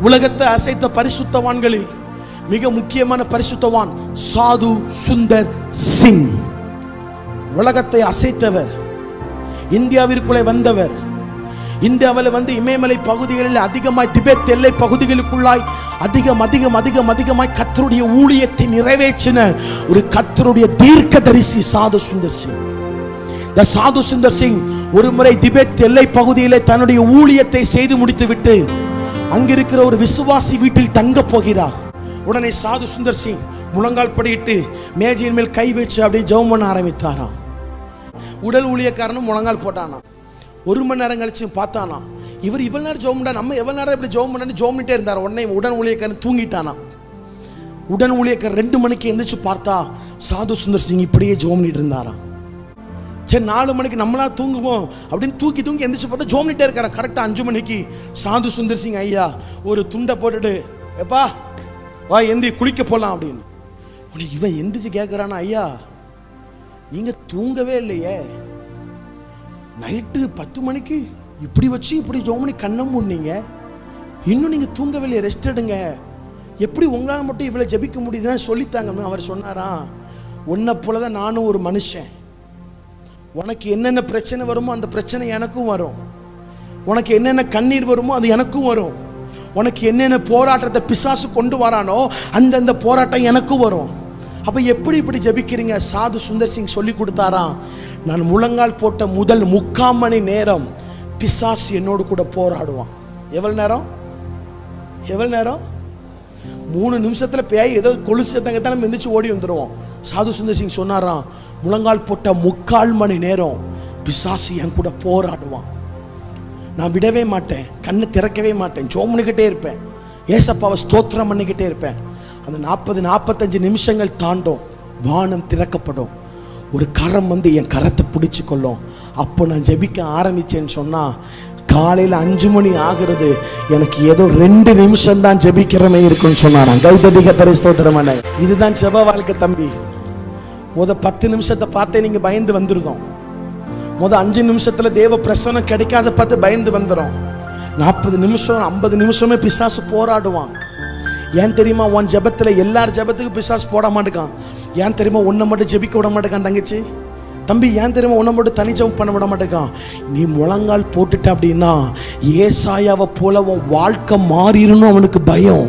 உலகத்தை அசைத்த பரிசுத்தவான்களில் மிக முக்கியமான பரிசுத்தவான் சாது சுந்தர் சிங். உலகத்தை அசைத்தவர் இந்தியாவிற்குள்ளே வந்தவர் இந்தியாவில் வந்து இமயமலை பகுதிகளில் அதிகமாய் திபெத் எல்லை பகுதிகளுக்குள்ளாய் அதிகம் அதிகம் அதிகம் அதிகமாய் கத்தருடைய ஊழியத்தை நிறைவேற்றின ஒரு கத்தருடைய தீர்க்க தரிசி சாது சுந்தர் சிங். இந்த சாது சுந்தர் சிங் ஒரு முறை திபெத் எல்லை பகுதியிலே தன்னுடைய ஊழியத்தை செய்து முடித்துவிட்டு அங்கிருக்கிற ஒரு விசுவாசி வீட்டில் தங்க போகிறார். உடனே சாது சுந்தர் சிங் முழங்கால் படியிட்டு மேஜையின் மேல் கை வச்சு அப்படியே ஜெபம் பண்ண ஆரம்பித்தாராம். உடல் ஊழியக்காரனும் முழங்கால் போட்டானா ஒரு மணி நேரம் கழிச்சு பார்த்தானா இவர் இவ்வளவு நேரம் ஜோம் பண்ணா நம்ம எவ்வளவு நேரம் இப்படி ஜோம் பண்ணு ஜோமிட்டே இருந்தார். உடனே உடன் ஊழியக்காரன் தூங்கிட்டானா உடன் ஊழியக்காரன் ரெண்டு மணிக்கு எந்திரிச்சு பார்த்தா சாது சுந்தர் சிங் இப்படியே ஜோம் பண்ணிட்டு இருந்தாராம். சரி நாலு மணிக்கு நம்மளா தூங்குவோம். அப்படின்னு தூக்கி தூங்கி எந்திரிச்சு பார்த்தா ஜோம் இருக்கிறேன் கரெக்டாக அஞ்சு மணிக்கு. சாந்து சுந்தர் சிங் ஐயா ஒரு துண்டை போட்டுட்டு எப்பா வா எந்தி குளிக்க போகலாம் அப்படின்னு. இவன் எந்திரிச்சு கேட்குறானா ஐயா நீங்கள் தூங்கவே இல்லையே. நைட்டு பத்து மணிக்கு இப்படி வச்சு இப்படி ஜோமணி பண்ணி கண்ணை மூடினீங்க. இன்னும் நீங்கள் தூங்கவில்லையே ரெஸ்ட் எடுங்க. எப்படி உங்களால் மட்டும் இவ்வளோ ஜெபிக்க முடியுதுன்னு சொல்லித்தாங்கன்னு அவர் சொன்னாராம். உன்னை போல தான் நானும் ஒரு மனுஷன். உனக்கு என்னென்ன பிரச்சனை வருமோ அந்த பிரச்சனை எனக்கும் வரும். உனக்கு என்னென்ன கண்ணீர் வருமோ அது எனக்கும் வரும். உனக்கு என்னென்ன போராட்டத்தை பிசாசு கொண்டு வரானோ அந்தந்த போராட்டம் எனக்கும் வரும். அப்போ எப்படி இப்படி ஜெபிக்கிறீங்க? சாது சுந்தர் சிங் சொல்லி கொடுத்தாராம் நான் முழங்கால் போட்ட முதல் முக்கால் மணி நேரம் பிசாசு என்னோடு கூட போராடுவான். எவ்வளோ நேரம்? எவ்வளோ நேரம்? மூணு நிமிஷத்தில் பேய் ஏதோ கொலுசு தங்கத்தான் நம்ம எந்திரிச்சு ஓடி வந்துடுவோம் சாது சுந்தர் சிங் சொன்னாராம் முழங்கால் போட்ட முக்கால் மணி நேரம் பிசாசு என் கூட போராடுவான். நான் விடவே மாட்டேன் கண்ணு திறக்கவே மாட்டேன் சோம்னுக்கிட்டே இருப்பேன் ஏசப்பாவை ஸ்தோத்திரம் பண்ணிக்கிட்டே இருப்பேன். அந்த நாற்பது நாற்பத்தஞ்சு நிமிஷங்கள் தாண்டும் வானம் திறக்கப்படும். ஒரு கரம் வந்து என் கரத்தை பிடிச்சி கொள்ளும். அப்போ நான் ஜெபிக்க ஆரம்பிச்சேன்னு சொன்னால் காலையில் அஞ்சு மணி ஆகிறது எனக்கு ஏதோ ரெண்டு நிமிஷம் தான் ஜெபிக்கிறமே இருக்குன்னு சொன்னாரான் கைதடிக்க தரை ஸ்தோத்திரமான இதுதான் ஜெப வாழ்க்கை தம்பி. முத பத்து நிமிஷத்தை பார்த்தே நீங்க பயந்து வந்துருதோம் முத அஞ்சு நிமிஷத்துல தேவ பிரசனம் கிடைக்காத பார்த்து பயந்து வந்துடும் நாற்பது நிமிஷம் ஐம்பது நிமிஷமே பிசாசு போராடுவான். ஏன் தெரியுமா உன் ஜெபத்துல எல்லார் ஜெபத்துக்கும் பிசாசு போட மாட்டேக்கான். ஏன் தெரியுமா உன்னை மட்டும் ஜெபிக்க விட மாட்டேக்கான் தங்கச்சி? தம்பி ஏன் தெரியுமா உன்னை மட்டும் தனி ஜெபம் பண்ண விட மாட்டேக்கான்? நீ முழங்கால் போட்டுட்ட அப்படின்னா ஏசாயாவை போல உன் வாழ்க்கை மாறிடணும் அவனுக்கு பயம்.